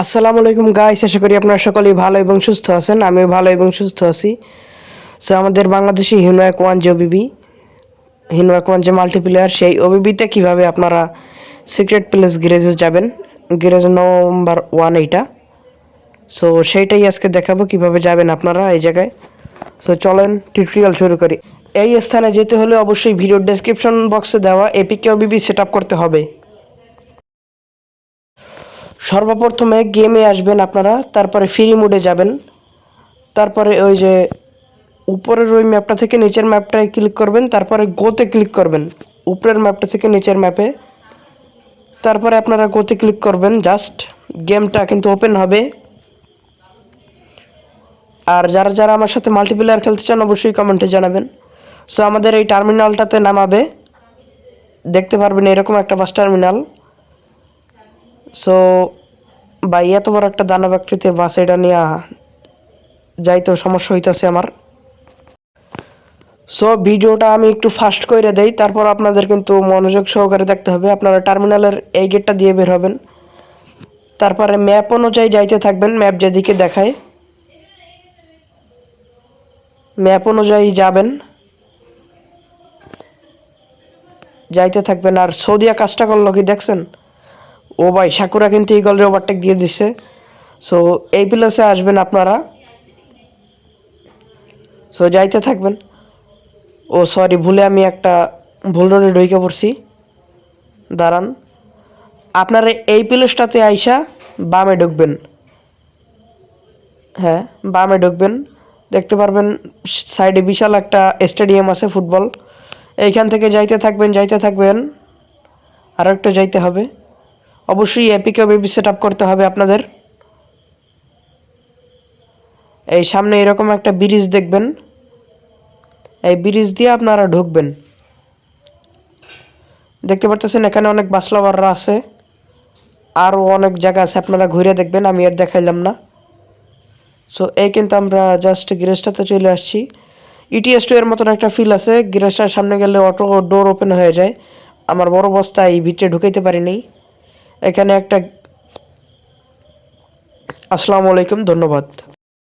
আসসালামু আলাইকুম গাইস আশা করি আপনারা সকলেই ভালো এবং সুস্থ আছেন, আমিও ভালো এবং সুস্থ আছি। সো আমাদের বাংলাদেশি হিনওয়াক ওয়ান যে ওবিবি হিনওয়াক ওয়ান যে মাল্টিপ্লেয়ার সেই ওবিবিতে কীভাবে আপনারা সিক্রেট প্লেস গ্যারেজে যাবেন? গ্যারেজ নম্বর ওয়ান এইটা। সো সেইটাই আজকে দেখাবো, কীভাবে যাবেন আপনারা এই জায়গায়। সো চলেন টিউটোরিয়াল শুরু করি। এই স্থানে যেতে হলে অবশ্যই ভিডিও ডেসক্রিপশন বক্সে দেওয়া এপিকে ওবিবি সেট করতে হবে। সর্বপ্রথমে গেমে আসবেন আপনারা, তারপরে ফ্রি মোডে যাবেন। তারপরে ওই যে উপরের ওই ম্যাপটা থেকে নিচের ম্যাপটায় ক্লিক করবেন, তারপরে গোতে ক্লিক করবেন, উপরের ম্যাপটা থেকে নিচের ম্যাপে তারপরে আপনারা গোতে ক্লিক করবেন জাস্ট গেমটা কিন্তু ওপেন হবে। আর যারা যারা আমার সাথে মাল্টিপ্লেয়ার খেলতে চান, অবশ্যই কমেন্টে জানাবেন। সো আমাদের এই টার্মিনালটাতে নামাবে। দেখতে পারবেন এরকম একটা বাস টার্মিনাল সো ভাই, এত বড় একটা দানব আকৃতির বাস এটা নিয়ে যাইতে সমস্যা হইতেছে আমার। সো ভিডিওটা আমি একটু ফাস্ট করে দেই, তারপর আপনাদের কিন্তু মনোযোগ সহকারে দেখতে হবে। আপনারা টার্মিনালের এই গেটটা দিয়ে বের হবেন। তারপরে ম্যাপ অনুযায়ী যাইতে থাকবেন, ম্যাপ যেদিকে দেখায়। ম্যাপ অনুযায়ী যাবেন। যাইতে থাকবেন। আর সৌদিয়া কাজটা করল কি, দেখছেন? ও ভাই, সাকুরা কিন্তু ইগলরে ওভারটেক দিয়ে দিচ্ছে সো এই প্লেসে আসবেন আপনারা। সো যাইতে থাকবেন। ও সরি ভুলে আমি একটা ভুল রোডে ঢুকে পড়ছি। দাঁড়ান। আপনারা এই প্লেসটাতে আইসা বামে ঢুকবেন। হ্যাঁ বামে ঢুকবেন। দেখতে পারবেন, সাইডে বিশাল একটা স্টেডিয়াম আছে ফুটবল এইখান থেকে যাইতে থাকবেন যাইতে থাকবেন। আর একটু যাইতে হবে। অবশ্যই এপিকে বেবি সেট আপ করতে হবে আপনাদের। এই সামনে এরকম একটা ব্রিজ দেখবেন। এই ব্রিজ দিয়ে আপনারা ঢুকবেন। দেখতে পারতেছেন এখানে অনেক বাস লাভাররা আছে। আরও অনেক জায়গা আছে, আপনারা ঘুরে দেখবেন, আমি আর দেখাইলাম না। সো এই কিন্তু আমরা জাস্ট গ্যারেজটাতে চলে আসছি। ইটিএস টু এর মতন একটা ফিল আছে গ্যারেজটার সামনে গেলে অটো ডোর ওপেন হয়ে যায়। আমার বড় বস্তায় ভিতরে ঢুকাইতে পারিনি। এখানে একটা আসসালামু আলাইকুম ধন্যবাদ।